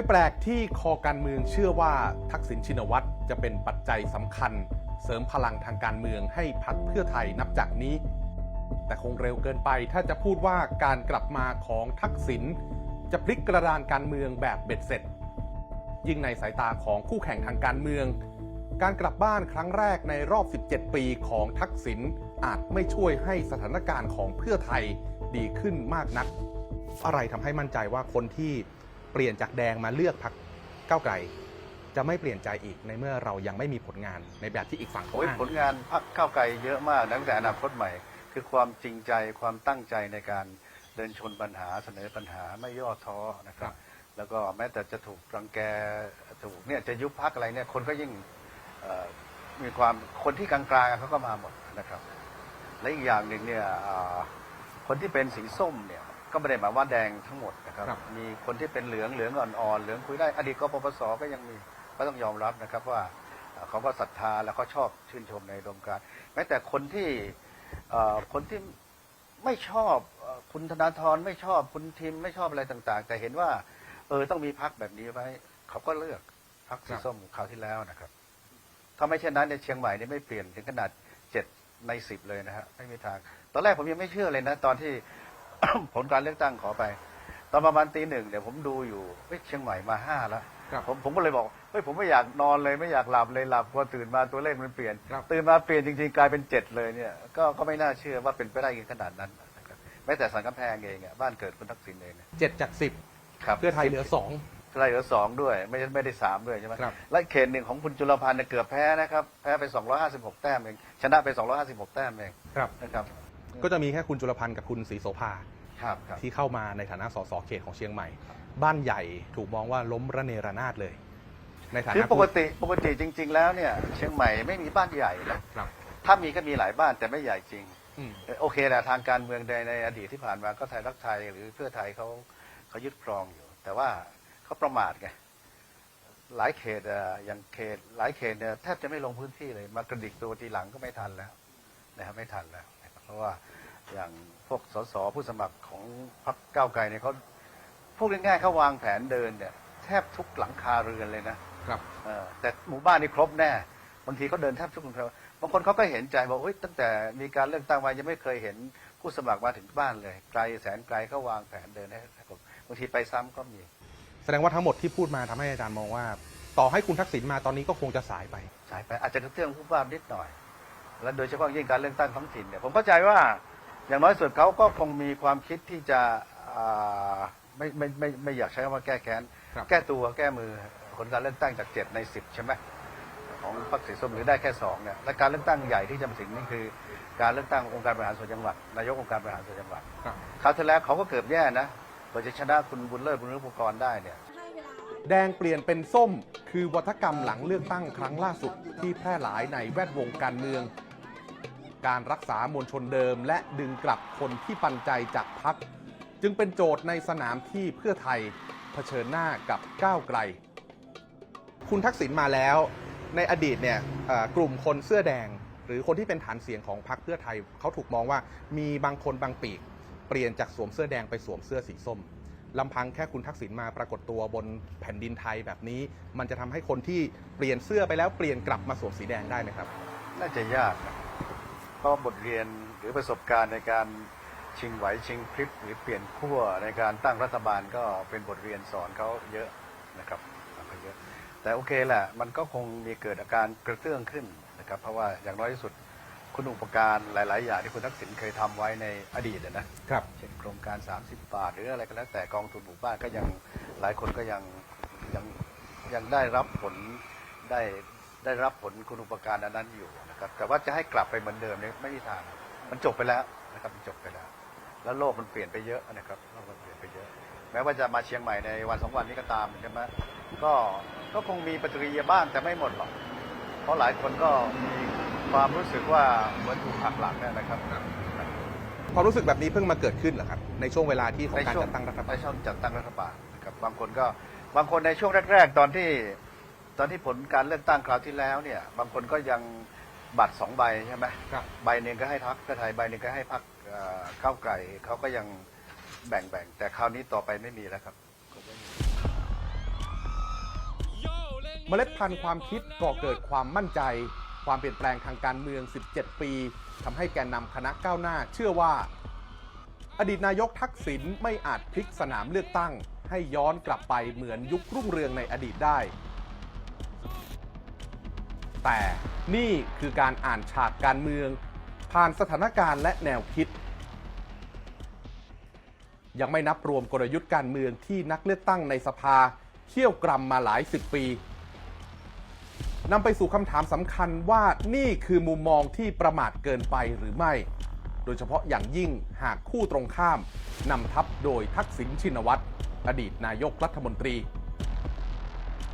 ไม่แปลกที่คอการเมืองเชื่อว่าทักษิณชินวัตรจะเป็นปัจจัยสำคัญ เสริมพลังทางการเมืองให้พักเพื่อไทยนับจากนี้ แต่คงเร็วเกินไปถ้าจะพูดว่าการกลับมาของทักษิณจะพลิกกระดานการเมืองแบบเบ็ดเสร็จ ยิ่งในสายตาของคู่แข่งทางการเมือง การกลับบ้านครั้งแรกในรอบ 17 ปีของทักษิณอาจไม่ช่วยให้สถานการณ์ของเพื่อไทยดีขึ้นมากนัก อะไรทำให้มั่นใจว่าคนที่ เปลี่ยนจากแดงมาเลือกพักก้าวไกล จะไม่เปลี่ยนใจอีกในเมื่อเรายังไม่มีผลงานในแบบที่อีกฝั่งเขาโอ้ยอ้างผลงานพักก้าวไกลเยอะมากตั้งแต่อนาคตใหม่ คือความจริงใจความตั้งใจในการเดินชนปัญหาเสนอปัญหาไม่ย่อท้อนะคครัรับบแล้วก็แม้แต่จะถูกรังแกถูกเนี่ยจะยุบพักอะไรเนี่ยคนก็ยิ่งเอ่อมีความคนที่กลางๆเขาก็มาหมดนะครับ และอีกอย่างหนึ่งเนี่ยอ่าคนที่เป็นสีส้มเนี่ย ก็ไม่ได้หมายว่าแดงทั้งหมดนะครับ ครับ มีคนที่เป็นเหลืองเหลืองอ่อนๆเหลืองคุยได้อดีตกปปสก็ยังมีก็ต้องยอมรับนะครับว่าเอ่อเขาก็ศรัทธาแล้วเขาชอบชื่นชมในอุดมการณ์แม้แต่คนที่เอ่อคนที่ไม่ชอบเอ่อคุณธนาธรไม่ชอบคุณทิมไม่ชอบอะไรต่าง ๆ แต่เห็นว่า เออต้องมีพักแบบนี้ไว้ เขาก็เลือกพักสีส้มคราวที่แล้วนะครับ ถ้าไม่เช่นนั้นในเชียงใหม่เนี่ยไม่เปลี่ยนถึงขนาดเจ็ดในสิบเลยนะฮะไม่มีทาง ตอนแรกผมยังไม่เชื่อเลยนะ ตอนที่ ผลการเลือกตั้งขอไป ตอนประมาณตีหนึ่งเดี๋ยวผมดูอยู่เฮ้ยเชียงใหม่มาห้าแล้วครับผมผมก็เลยบอกเฮ้ยผมไม่อยากนอนเลยไม่อยากหลับเลยหลับพอตื่นมาตัวเลขมันเปลี่ยน ครับตื่นมาเปลี่ยนจริงๆกลายเป็นเจ็ดเลยเนี่ยก็ก็ไม่น่าเชื่อว่าเป็นไปได้ขนาดนั้นนะครับแม้แต่สันกำแพงเองอะบ้านเกิดคุณทักษิณเองเนี่ยเจ็ดจากสิบครับ เพื่อไทยเหลือสอง ไล่เหลือสองด้วย ไม่ใช่ไม่ได้สามด้วยใช่ไหมครับ และเขตหนึ่งของคุณจุลพันธ์เนี่ยเกือบแพ้นะครับ แพ้ไป 256 แต้มเอง ชนะไป 256 แต้มเองครับ นะครับ ก็จะมีแค่คุณจุลพันธ์กับคุณศรีโสภาครับครับ ที่เข้ามาในฐานะสสเขตของเชียงใหม่บ้านใหญ่ถูกมองว่าล้มระเนระนาดเลย ในฐาคือนะปกติปกติจริง ๆ แล้วเนี่ยเชียงใหม่ไม่มีบ้านใหญ่นะครับถ้ามีก็มีหลายบ้านแต่ไม่ใหญ่จริงอืม เอ่อโอเคแหละทางการเมืองในในอดีตที่ผ่านมาก็ไทยรักไทยหรือเพื่อไทยเขาเขายึดครองอยู่ แต่ว่าเขาประมาทไงหลายเขตอะอย่างเขตหลายเขตเนี่ยแทบจะไม่ลงพื้นที่เลยมากระดิกตัวทีหลังก็ไม่ทันแล้วนะครับไม่ทันแล้วนะค รับเพราะว่าอย่างพวกสสผู้สมัครของพรรคก้าวไกลเนี่ยเขาพูดง่ายๆเขาวางแผนเดินเนี่ยแทบทุกหลังคาเรือนเลยนะครับเออแต่หมู่บ้านนี่ครบแน่บางทีเขาเดินแทบทุกคนครับบางคนเขาก็เห็นใจบอกเฮ้ยตั้งแต่มีการเลือกตั้งมายังไม่เคยเห็นผู้สมัครมาถึงบ้านเลย ไกลแสนไกลเขาวางแผนเดินให้ให้ผมบางทีไปซ้ำก็มี แสดงว่าทั้งหมดที่พูดมาทำให้อาจารย์มองว่า ต่อให้คุณทักษิณมาตอนนี้ก็คงจะสายไป สายไปอาจจะกระเตื้องผู้ว่านิดหน่อย และโดยเฉพาะยิ่งการเลือกตั้งท้องถิ่นเนี่ยผมเข้าใจว่าอย่างน้อยสุดเขาก็คงมีความคิดที่จะอ่าไม่ไม่ไม่ไม่อยากใช้คำว่าแก้แค้นครับแก้ตัวแก้มือผลการเลือกตั้งจากเจ็ดในสิบใช่ไหมของพรรคสีส้มหรือได้แค่สองเนี่ยและการเลือกตั้งใหญ่ที่จะมาถึงนี่คือ การเลือกตั้งองค์การบริหารส่วนจังหวัดนายกองค์การบริหารส่วนจังหวัดครับคราวที่แล้วเขาก็เกือบแย่นะกว่าจะชนะคุณบุญเลิศบุญรุปกรณ์ได้เนี่ยแดงเปลี่ยนเป็นส้ม คือวัฒกรรมหลังเลือกตั้งครั้งล่าสุดที่แพร่หลายในแวดวงการเมือง การรักษามวลชนเดิม และดึงกลับคนที่ปันใจจากพัก จึงเป็นโจทย์ในสนามที่เพื่อไทยเผชิญหน้ากับก้าวไกล คุณทักษิณมาแล้วในอดีตเนี่ยกลุ่มคนเสื้อแดง หรือคนที่เป็นฐานเสียงของพรรคเพื่อไทยเขาถูกมองว่ามีบางคนบางปีก เปลี่ยนจากสวมเสื้อแดงไปสวมเสื้อสีส้มลำพังแค่คุณทักษิณมาปรากฏตัวบนแผ่นดินไทยแบบนี้ มันจะทำให้คนที่เปลี่ยนเสื้อไปแล้วเปลี่ยนกลับมาสวมสีแดงได้ไหมครับ น่าจะยากนะ เพราะบทเรียนหรือประสบการณ์ในการชิงไหวชิงพลิบหรือเปลี่ยนขั้วในการตั้งรัฐบาลก็เป็นบทเรียนสอนเขาเยอะนะครับสอนเขาเยอะ แต่โอเคแหละมันก็คงมีเกิดอาการกระเตื้องขึ้นนะครับ เพราะว่าอย่างน้อยที่สุดคุณอุปการหลาย ๆ อย่างที่คุณทักษิณเคยทำไว้ในอดีตอะนะครับเช่นโครงการ 30 บาทหรืออะไรก็แล้วแต่กองทุนหมู่บ้านก็ยังหลายคนก็ยังยังยังได้รับผลได้ ได้รับผลคุณอุปการอันนั้นอยู่นะครับ แต่ว่าจะให้กลับไปเหมือนเดิมเนี่ยไม่มีทาง มันจบไปแล้วนะครับมันจบไปแล้ว แล้วโลกมันเปลี่ยนไปเยอะนะครับโลกมันเปลี่ยนไปเยอะ แม้ว่าจะมาเชียงใหม่ในวันสองวันนี้ก็ตามใช่ไหมก็ก็คงมีปฏิกิริยาบ้างแต่ไม่หมดหรอกเพราะหลายคนก็มีความรู้สึกว่าเหมือนถูกหักหลังเนี่ยนะครับความรู้สึกแบบนี้เพิ่งมาเกิดขึ้นเหรอครับในช่วงเวลาที่ของการช่วจัดตั้งรัฐบาในลช่วงจัดตั้งรัฐบาลนะครับบางคนก็บางคนในช่วงแรก ๆ ตอนที่ ตอนที่ผลการเลือกตั้งคราวที่แล้วเนี่ย บางคนก็ยังบัตรสองใบใช่ไหมครับ ใบหนึ่งก็ให้พักเพื่อไทยใบหนึ่งก็ให้พักก้าวไกลเขาก็ยังแบ่งๆแต่คราวนี้ต่อไปไม่มีแล้วครับเมล็ดพันธุ์ความคิดก่อเกิดความมั่นใจ ความเปลี่ยนแปลงทางการเมือง 17 ปีทำให้แกนนำคณะก้าวหน้า เชื่อว่า อดีตนายกทักษิณไม่อาจพลิกสนามเลือกตั้ง ให้ย้อนกลับไปเหมือนยุครุ่งเรืองในอดีตได้ แต่นี่คือการอ่านฉากการเมือง ผ่านสถานการณ์และแนวคิด ยังไม่นับรวมกลยุทธ์การเมืองที่นักเลือกตั้งในสภาเขี่ยวกรำมาหลายสิบปีนำไปสู่คำถามสำคัญว่านี่คือมุมมองที่ประมาทเกินไปหรือไม่ โดยเฉพาะอย่างยิ่งหากคู่ตรงข้ามนำทัพโดยทักษิณชินวัตรอดีตนายกรัฐมนตรี